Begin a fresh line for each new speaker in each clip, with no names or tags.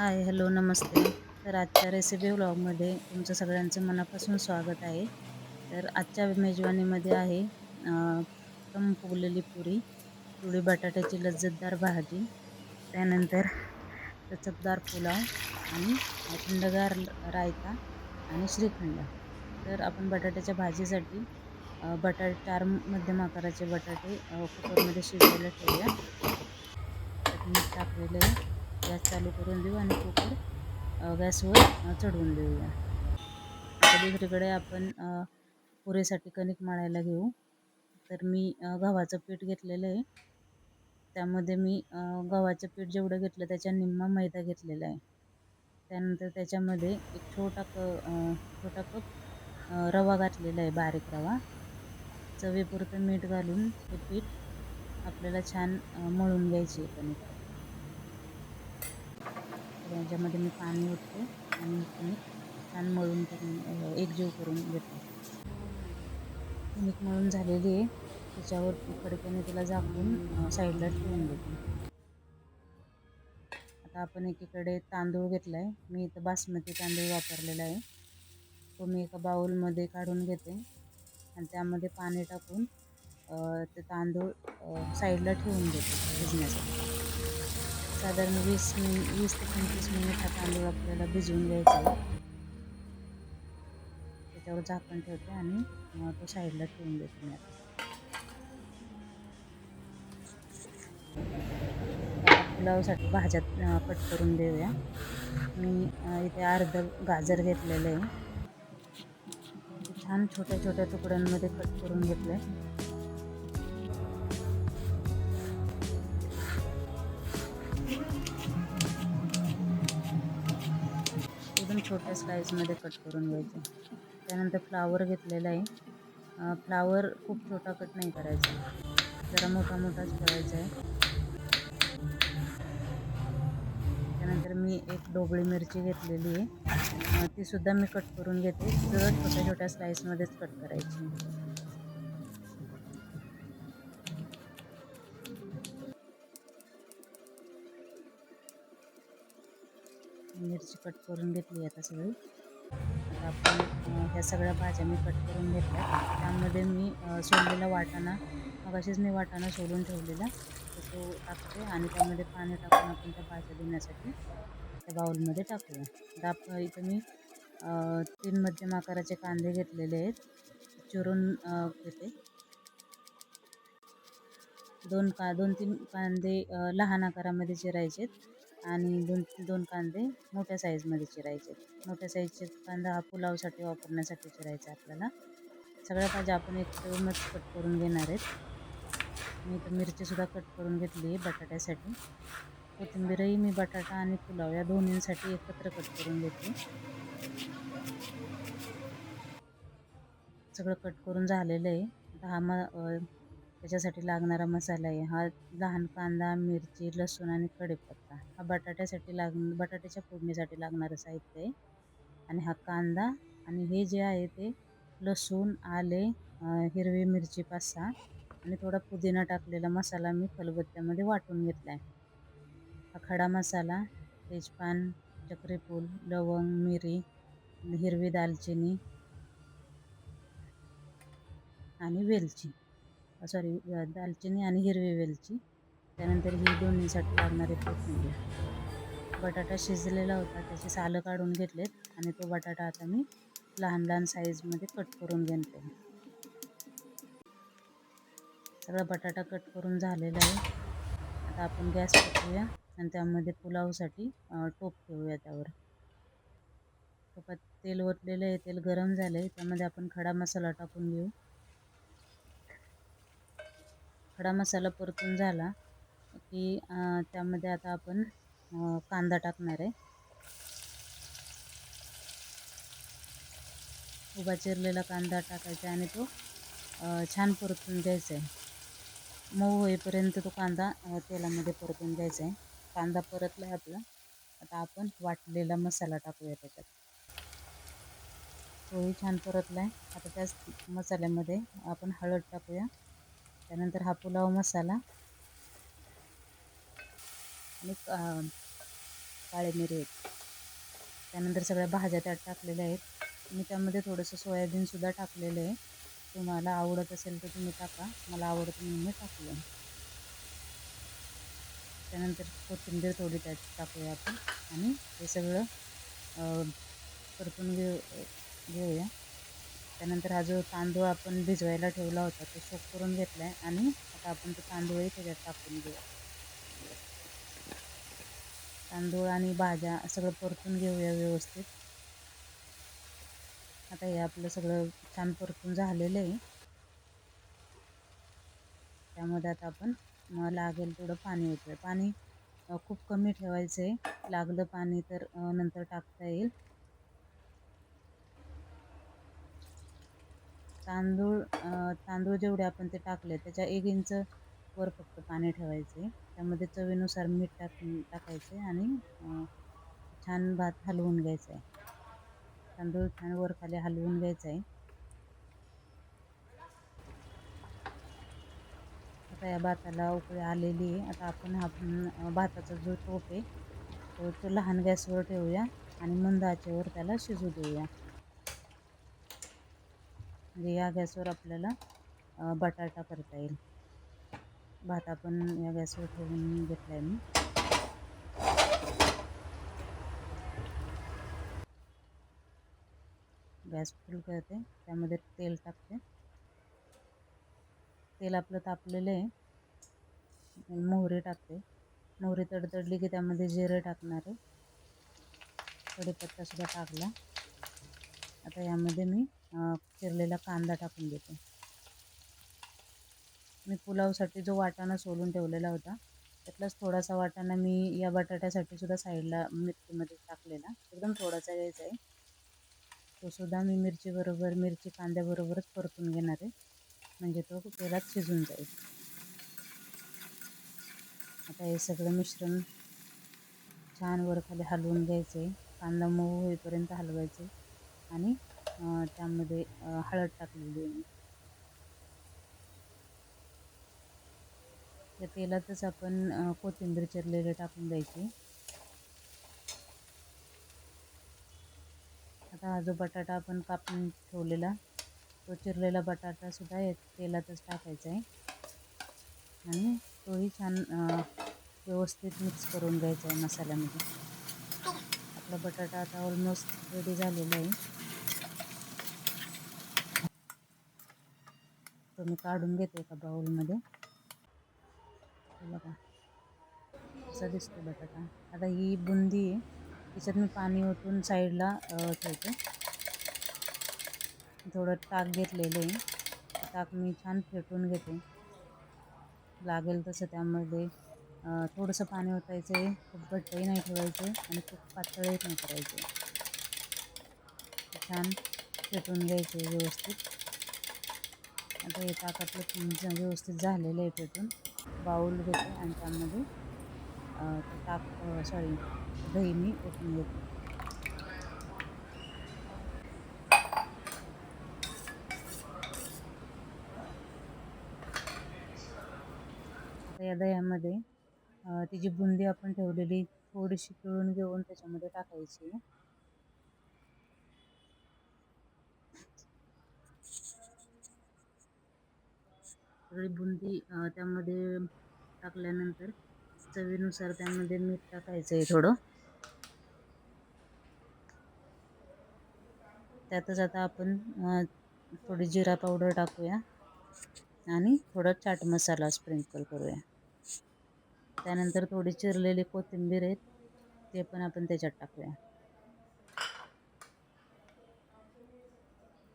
Hi hello नमस्ते. तर आजच्या recipe व्लॉगमध्ये तुमचं सगळ्यांचं मनापासून स्वागत आहे. तर आजच्या मेजवानीमध्ये आहे अं, फुगलेली पुरी पिवळी बटाट्याची लज्जतदार भाजी त्यानंतर लचकदार पुलाव आणि थंडगार रायता आणि श्रीखंड. तर आपण बटाट्याच्या भाजीसाठी बटाटे चार मध्यम आकाराचे बटाटे कुकरमध्ये शिजवायला ठेवूया. मीठ टाकलेलं आहे गॅस चालू करून देऊ आणि कुकर गॅसवर चढवून देऊया. आता दुसरीकडे आपण पुरेसाठी कणिक मळायला घेऊ. तर मी गव्हाचं पीठ घेतलेलं आहे. त्यामध्ये मी गव्हाचं पीठ जेवढं घेतलं त्याच्या निम्मा मैदा घेतलेला आहे. त्यानंतर त्याच्यामध्ये एक छोटा क छोटा कप रवा घातलेला आहे बारीक रवा. चवीपुरतं मीठ घालून हे पीठ आपल्याला छान मळून घ्यायचे कणिक. याच्यामध्ये मी पाणी ओतते आणि कणिक छान मळून करून एकजीव करून घेते. कणिक मळून झालेली आहे. त्याच्यावर कडक्याने तिला झाकून साईडला ठेवून देते. आता आपण एकीकडे तांदूळ घेतला आहे मी इथं बासमती तांदूळ वापरलेला आहे. तो मी एका बाउलमध्ये काढून घेते आणि त्यामध्ये पाणी टाकून ते तांदूळ साईडला ठेवून देते. भिजण्यासाठी. साधारण वीस मिनिट वीस ते पंचवीस मिनिट हा तांदूळ आपल्याला भिजवून घ्यायचा आहे. त्याच्यावर झाकण ठेवते आणि तो साईडला ठेवून देते मी पुलावसाठी भाज्या कट करून देऊया. मी इथे अर्ध गाजर घेतलेलं आहे. छान छोट्या छोट्या तुकड्यांमध्ये कट करून घेतलं आहे छोट्या स्लाईसमध्ये कट करून घ्यायचे. त्यानंतर फ्लावर घेतलेला आहे. फ्लावर खूप छोटा कट नाही करायचा. जरा मोठा मोठाच करायचा आहे. त्यानंतर मी एक ढोबळी मिरची घेतलेली आहे. तीसुद्धा मी कट करून घेते. सगळं छोट्या छोट्या स्लाईसमध्येच कट करायची. मिरची कट करून घेतली आता सगळी. आता आपण ह्या सगळ्या भाज्या मी कट करून घेतल्या. त्यामध्ये मी अ, सोललेला वाटाणा मग असेच मी वाटाणा सोलून ठेवलेला. तो टाकते आणि त्यामध्ये पाणी टाकून आपण त्या भाज्या धुण्यासाठी त्या बाउलमध्ये टाकूया. दाप इथं मी तीन मध्यम आकाराचे कांदे घेतलेले आहेत. चिरून घेते. दोन का दोन तीन कांदे लहान आकारामध्ये चिरायचे आहेत आणि दोन दोन कांदे मोठ्या साईजमध्ये चिरायचे. मोठ्या साईजचे कांदा हा पुलावसाठी वापरण्यासाठी चिरायचा आपल्याला. सगळ्या भाज्या आपण एकदमच कट करून घेणार आहेत. मी तर मिरचीसुद्धा कट करून घेतली आहे बटाट्यासाठी. कोथिंबीरही मी बटाटा आणि पुलाव या दोन्हींसाठी एकत्र कट करून घेते सगळं कट करून झालेलं आहे. आता हा म त्याच्यासाठी लागणारा मसाला आहे. हा लहान कांदा मिरची लसूण आणि कढीपत्ता हा बटाट्यासाठी लाग बटाट्याच्या फोडणीसाठी लागणारं साहित्य आहे. आणि हा कांदा आणि हे जे आहे ते लसूण आले हिरवी मिरची पाच सहा आणि थोडा पुदिना टाकलेला मसाला मी खलबत्त्यामध्ये वाटून घेतला आहे हा खडा मसाला तेजपान चक्रीफूल लवंग मिरी हिरवी दालचिनी आणि वेलची. सॉरी दालचिनी आणि हिरवी वेलची. त्यानंतर ही दोन्हीसाठी लागणारे कोथिंबीर. बटाटा शिजलेला होता त्याची सालं काढून घेतलेत आणि तो बटाटा आता मी लहान लहान साईजमध्ये कट करून घेते सगळा बटाटा कट करून झालेला आहे. आता आपण गॅस टाकूया आणि त्यामध्ये पुलावसाठी टोप ठेवूया त्यावर. टोपात तेल ओतलेलं आहे तेल गरम झालं आहे त्यामध्ये आपण खडा मसाला टाकून घेऊ. खडा मसाला परतून झाला की त्यामध्ये आता आपण कांदा टाकणार आहे. उभा चिरलेला कांदा टाकायचा आणि तो छान परतून घ्यायचा आहे. मऊ होईपर्यंत तो कांदा तेलामध्ये परतून द्यायचा आहे. कांदा परतला आहे आपला. आता आपण वाटलेला मसाला टाकूया त्याच्यात. तोही छान परतला आहे. आता त्याच मसाल्यामध्ये आपण हळद टाकूया. त्यानंतर हा पुलाव मसाला. आणि काळे मिरी. आहेत त्यानंतर सगळ्या भाज्या त्यात टाकलेल्या आहेत. मी त्यामध्ये थोडंसं सोयाबीनसुद्धा टाकलेलं आहे. तुम्हाला आवडत असेल तर तुम्ही टाका. मला आवडतं म्हणून मी टाकलं. त्यानंतर कोथिंबीर थोडी त्यात टाकूया आपण. आणि हे सगळं परतून घेऊ घेऊया. त्यानंतर हा जो तांदूळ आपण भिजवायला ठेवला होता तो सोप करून घेतला आहे आणि आता आपण तो तांदूळही त्याच्यात टाकून घेऊया. तांदूळ आणि भाज्या सगळं परतून घेऊया व्यवस्थित. आता हे आपलं सगळं छान परतून झालेलं आहे. त्यामध्ये आता आपण लागेल थोडं पाणी होतं पाणी खूप कमी ठेवायचं आहे लागलं पाणी तर नंतर टाकता येईल. तांदूळ तांदूळ जेवढे आपण ते टाकले त्याच्या एक इंच वर फक्त पाणी ठेवायचे. त्यामध्ये चवीनुसार मीठ टाक टाकायचे आणि छान भात हलवून घ्यायचा आहे. तांदूळ छान वर खाली हलवून घ्यायचा आहे. आता या भाताला उकळी आलेली आहे. आता आपण हा भाताचा जो टोप आहे तो तो लहान गॅसवर ठेवूया आणि मंद आचेवर त्याला शिजू देऊया. म्हणजे या गॅसवर आपल्याला बटाटा करता येईल. भात आपण या गॅसवर ठेवून घेतला आहे मी. गॅस फुल करते त्यामध्ये तेल टाकते. तेल आपलं तापलेलं आहे. मोहरी टाकते. मोहरी तडतडली की त्यामध्ये जिरं टाकणार आहे. कढीपत्तासुद्धा टाकला. आता यामध्ये मी चिरलेला कांदा टाकून देते मी पुलावसाठी जो वाटाणा सोलून ठेवलेला होता त्यातलाच थोडासा वाटाणा मी या बटाट्यासाठी सुद्धा साईडला मिरचीमध्ये टाकलेला. एकदम थोडासा घ्यायचा आहे. तो सुद्धा मी मिरचीबरोबर मिरची कांद्याबरोबरच परतून घेणार आहे. म्हणजे तो तेलात शिजून जाईल. आता हे सगळं मिश्रण छान वर खाली हलवून घ्यायचं आहे कांदा मऊ होईपर्यंत हलवायचे आणि त्यामध्ये हळद टाकलेली आहे. त्या तेलातच आपण कोथिंबीर चिरलेले टाकून द्यायची. आता हा जो बटाटा आपण कापून ठेवलेला तो चिरलेला बटाटासुद्धा या तेलातच टाकायचा आहे. आणि तोही छान व्यवस्थित मिक्स करून घ्यायचा आहे मसाल्यामध्ये. आपला बटाटा आता ऑलमोस्ट रेडी झालेला आहे. तो मी काढून घेते एका बाऊलमध्ये बघा. असा दिसतो बटाटा. आता ही बुंदी आहे. त्याच्यात मी पाणी ओतून साईडला ठेवते. थोडं ताक घेतलेलं आहे. ताक मी छान फेटून घेते. लागेल तसं त्यामध्ये थोडंसं पाणी ओतायचं आहे. खूप घट्टही नाही ठेवायचं आणि खूप पातळही नाही करायचे छान फेटून घ्यायचे व्यवस्थित. आता हे ताकातलं व्यवस्थित झालेलं आहे पेटून बाऊल घेते आणि त्यामध्ये ताक सॉरी दही मी ओतून घेते. या दह्यामध्ये ती जी बुंदी आपण ठेवलेली थोडीशी पिळून घेऊन त्याच्यामध्ये टाकायची सगळी बुंदी त्यामध्ये टाकल्यानंतर चवीनुसार त्यामध्ये मीठ टाकायचं आहे थोडं. त्यातच आता आपण थोडी जिरा पावडर टाकूया आणि थोडा चाट मसाला स्प्रिंकल करूया. त्यानंतर थोडी चिरलेली कोथिंबीर आहेत ते पण आपण त्याच्यात टाकूया.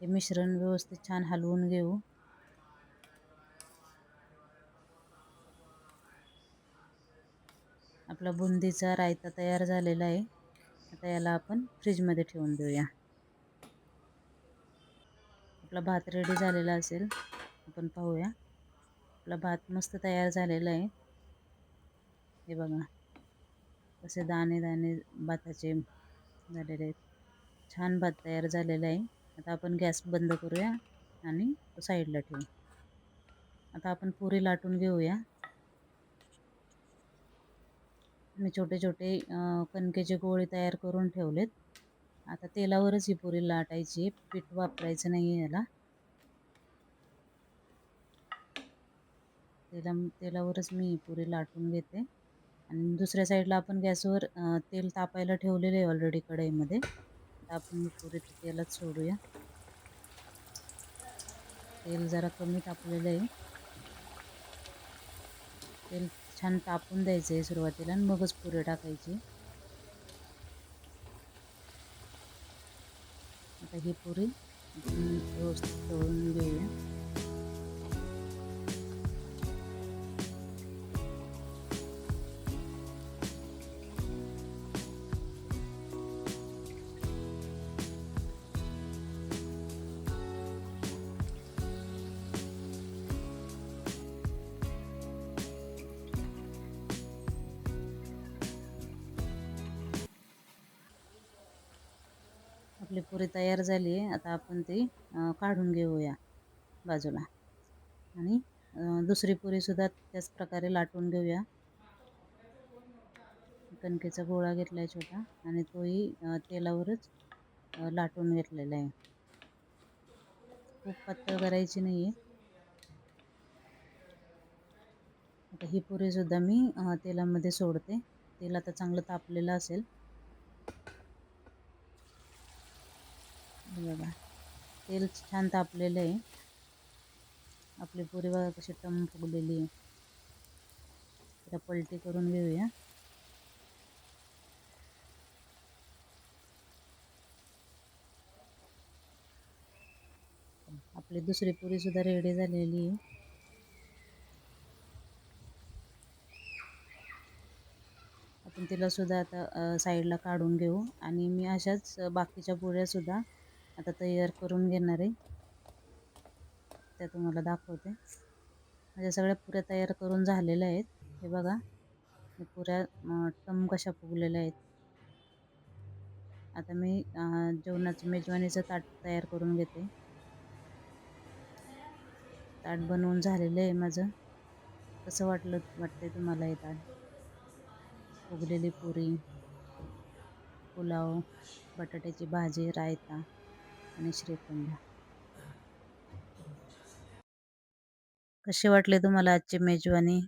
हे मिश्रण व्यवस्थित छान हलवून घेऊ. आपला बुंदीचा रायता तयार झालेला आहे. आता याला आपण फ्रीजमध्ये ठेवून देऊया. आपला भात रेडी झालेला असेल आपण पाहूया. आपला भात मस्त तयार झालेला आहे. हे बघा. तसे दाणे दाणे भाताचे झालेले आहेत. छान भात तयार झालेला आहे. आता आपण गॅस बंद करूया आणि तो साईडला ठेवू. आता आपण पुरी लाटून घेऊया. मी छोटे छोटे कणकेचे गोळे तयार करून ठेवलेत. आता तेलावरच ही पुरी लाटायची पीठ वापरायचं नाही आहे याला. तेला तेलावरच मी पुरी लाटून घेते. आणि दुसऱ्या साईडला आपण गॅसवर तेल तापायला ठेवलेले आहे ऑलरेडी कढईमध्ये. आपण पुरी तेलात सोडूया. तेल जरा कमी तापलेलं आहे. तेल छान तापून द्यायचं आहे सुरुवातीला आणि मगच पुरे टाकायची. आता ही पुरी व्यवस्थित तळून घेऊया. पुरी तयार झाली आहे. आता आपण ती काढून घेऊया बाजूला. आणि दुसरी पुरीसुद्धा त्याच प्रकारे लाटून घेऊया. कणकेचा गोळा घेतला आहे छोटा आणि तोही तेलावरच लाटून घेतलेला आहे. खूप पातळ करायची नाही आहे आता ही पुरीसुद्धा मी तेलामध्ये सोडते. तेल आता चांगलं तापलेलं असेल. बघा. तेल छान तापलेलं आहे. आपली पुरी बघा कशी टम फुगलेली आहे. आता पलटी करून घेऊया. आपली दुसरी पुरी सुद्धा रेडी झालेली आहे. आपण तिला सुद्धा आता साईडला काढून घेऊ. आणि मी अशाच बाकीच्या पुऱ्यासुद्धा आता तयार करून घेणार आहे. त्या तुम्हाला दाखवते. माझ्या सगळ्या पुऱ्या तयार करून झालेल्या आहेत. हे बघा. पुऱ्या टम कशा फुगलेल्या आहेत. आता मी जेवणाचं मेजवानीचं ताट तयार करून घेते. ताट बनवून झालेलं आहे माझं. कसं वाटलं वाटतंय तुम्हाला हे ताट? फुगलेली पुरी पुलाव बटाट्याची भाजी रायता. आणि श्रीखंड कसे वाटले तुम्हाला आजची मेजवानी?